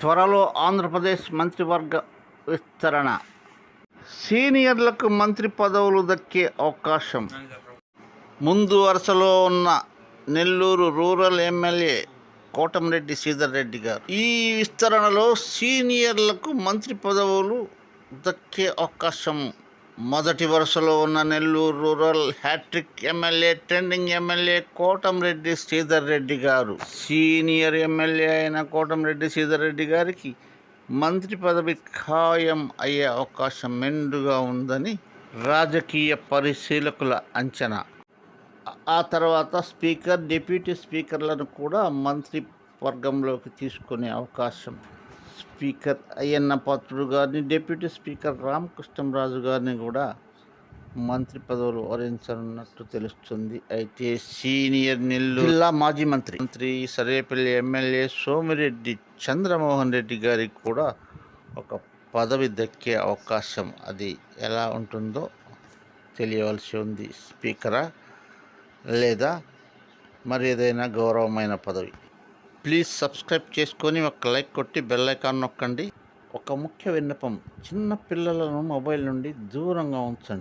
త్వరలో ఆంధ్రప్రదేశ్ మంత్రివర్గ విస్తరణ. సీనియర్లకు మంత్రి పదవులు దక్కే అవకాశం. ముందు వరుసలో ఉన్న నెల్లూరు రూరల్ ఎమ్మెల్యే కోటమిరెడ్డి శ్రీధర్ రెడ్డి గారు. ఈ విస్తరణలో సీనియర్లకు మంత్రి పదవులు దక్కే అవకాశం. మొదటి వరుసలో ఉన్న Nellore rural hat-trick MLA trending MLA Kotamreddy Sridhar Reddy garu. Senior MLA అయిన కోటంరెడ్డి శ్రీధర్ రెడ్డి గారికి మంత్రి పదవి ఖాయం అయ్యే అవకాశం మెండుగా ఉందని రాజకీయ పరిశీలకుల అంచనా. ఆ తర్వాత స్పీకర్ డిప్యూటీ స్పీకర్లను కూడా మంత్రి వర్గంలోకి తీసుకునే అవకాశం స్పీకర్ అయ్యన్న పాత్రుడు గారిని డిప్యూటీ స్పీకర్ రామకృష్ణంరాజు గారిని కూడా మంత్రి పదవులు వరించనున్నట్టు తెలుస్తుంది. అయితే సీనియర్ నెల్లూరు జిల్లా మాజీ మంత్రి. మంత్రి సర్వేపల్లి ఎమ్మెల్యే సోమిరెడ్డి చంద్రమోహన్ రెడ్డి గారికి కూడా ఒక పదవి దక్కే అవకాశం అది ఎలా ఉంటుందో తెలియవలసి ఉంది. స్పీకరా లేదా మరి ఏదైనా గౌరవమైన పదవి? ప్లీజ్ సబ్స్క్రైబ్ చేసుకొని ఒక లైక్ కొట్టి బెల్ ఐకాన్ నొక్కండి. ఒక ముఖ్య విన్నపం చిన్న పిల్లలను మొబైల్ నుండి దూరంగా ఉంచండి.